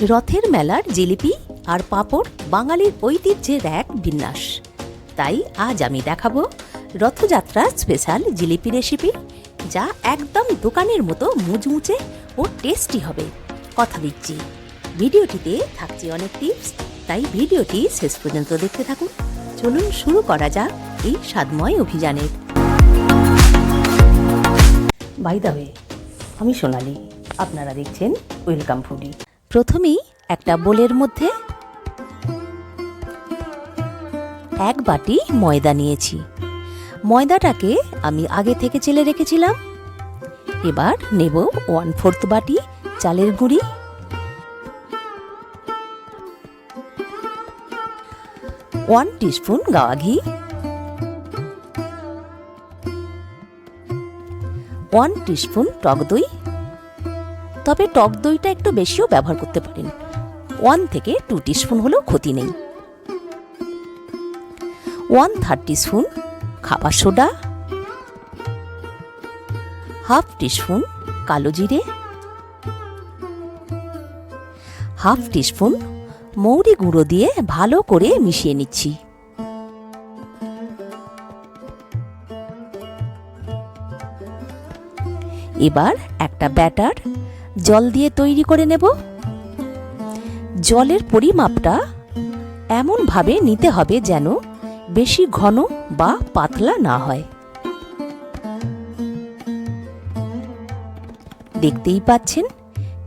রথের মেলার জিলিপি আর পাঁপড় বাঙালির ঐতিহ্যের এক বিন্যাস। তাই আজ আমি দেখাবো রথযাত্রার স্পেশাল জিলিপি রেসিপি যা একদম দোকানের মতো মুচমুচে ও টেস্টি হবে। কথা দিচ্ছি। ভিডিওটিতে থাকছে অনেক টিপস তাই ভিডিওটি শেষ পর্যন্ত দেখতে থাকুন। চলুন শুরু করা যাক এই স্বাদময় অভিযানের। বাই দ্য ওয়ে আমি সোনালি, আপনারা দেখছেন ওয়েলকাম ফুডি প্রথমেই একটা বোলের মধ্যে এক বাটি ময়দা নিয়েছি। ময়দাটাকে আমি আগে থেকে চেলে রেখেছিলাম। এবার নেব ওয়ান ফোর্থ বাটি চালের গুঁড়ি। ওয়ান টিস্পুন গাওয়া ঘি। ওয়ান টিস্পুন টক দই। তবে টক দইটা একটু বেশিও ব্যবহার করতে পারেন। ওয়ান থেকে টু টিস্পুন হলেও ক্ষতি নেই। ওয়ান থার্ড টিস্পুন খাবার সোডা। হাফ টিস্পুন কালো জিরে। হাফ টিস্পুন মৌরি গুঁড়ো দিয়ে ভালো করে মিশিয়ে নিচ্ছি। এবার একটা ব্যাটার জল দিয়ে তৈরি করে নেব। জলের পরিমাপটা এমনভাবে নিতে হবে যেন বেশি ঘন বা পাতলা না হয়। দেখতেই পাচ্ছেন,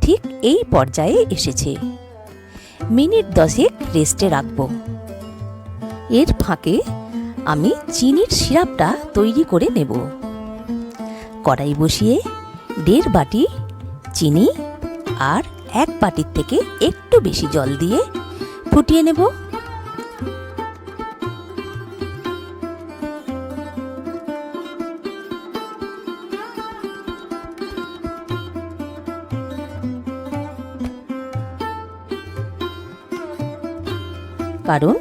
ঠিক এই পর্যায়ে এসেছে। মিনিট দশেক রেস্টে রাখব। এর ফাঁকে আমি চিনির সিরাপটা তৈরি করে নেব। কড়াই বসিয়ে দেড় বাটি চিনি আর এক বাটির থেকে একটু বেশি জল দিয়ে ফুটিয়ে নেব। কারণ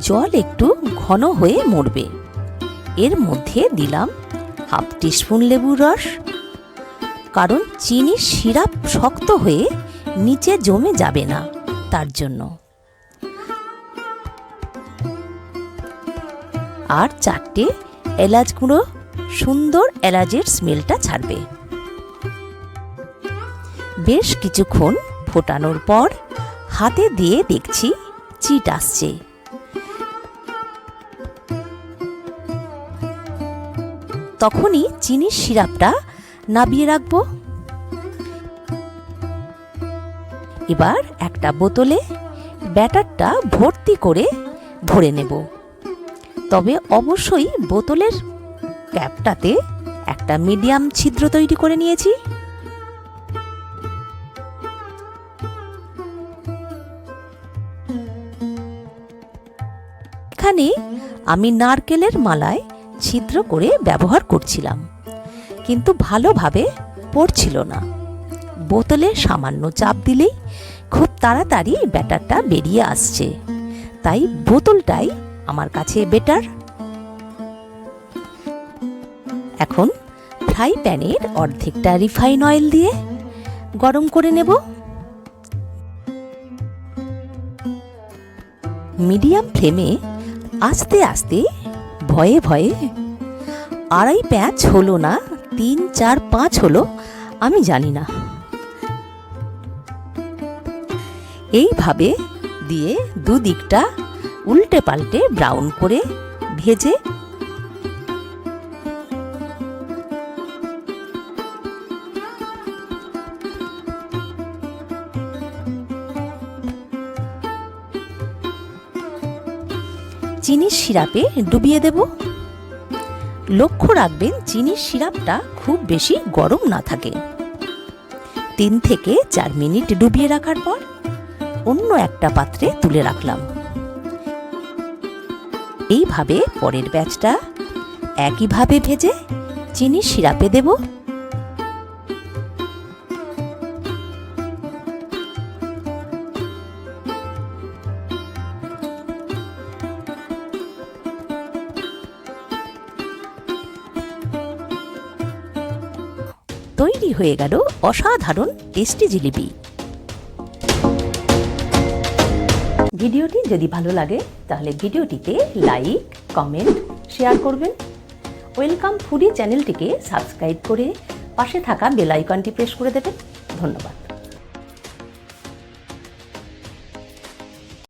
জল একটু ঘন হয়ে মরবে। এর মধ্যে দিলাম হাফ টিস্পুন লেবুর রস কারণ চিনির সিরাপ শক্ত হয়ে নিচে জমে যাবে না তার জন্য। আর চারটে এলাচ গুঁড়ো, সুন্দর এলাচের স্মেলটা ছাড়বে। বেশ কিছুক্ষণ ফোটানোর পর হাতে দিয়ে দেখছি চিট আসছে। তখনই চিনির সিরাপটা নাবিয়ে রাখব। এবার একটা বোতলে ব্যাটারটা ভর্তি করে ভরে নেব। তবে অবশ্যই বোতলের ক্যাপটাতে একটা মিডিয়াম ছিদ্র তৈরি করে নিয়েছি। এখানে আমি নারকেলের মালায় ছিদ্র করে ব্যবহার করছিলাম। কিন্তু ভালোভাবে পড়ছিল না। বোতলে সামান্য চাপ দিলেই খুব তাড়াতাড়ি ব্যাটারটা বেরিয়ে আসছে। তাই বোতলটাই আমার কাছে বেটার। এখন ফ্রাই প্যানের অর্ধেকটা রিফাইন অয়েল দিয়ে গরম করে নেব। মিডিয়াম ফ্লেমে আস্তে আস্তে ভয়ে ভয়ে আড়াই প্যাঁচ হলো না তিন, চার, পাঁচ হলো, আমি জানি না। এইভাবে দিয়ে দুদিকটা উল্টে পাল্টে ব্রাউন করে ভেজে চিনির সিরাপে ডুবিয়ে দেব। লক্ষ্য রাখবেন, চিনির সিরাপটা খুব বেশি গরম না থাকে। তিন থেকে চার মিনিট ডুবিয়ে রাখার পর অন্য একটা পাত্রে তুলে রাখলাম। এইভাবে পরের ব্যাচটা একইভাবে ভেজে চিনি সিরাপে দেব। তৈরি হয়ে গেল অসাধারণ টেস্টি জিলিপি। ভিডিওটি যদি ভালো লাগে, তাহলে ভিডিওটিতে লাইক, কমেন্ট, শেয়ার করবেন। ওয়েলকাম ফুডি চ্যানেলটিকে সাবস্ক্রাইব করে পাশে থাকা বেল আইকনটি প্রেস করে দেবেন। ধন্যবাদ।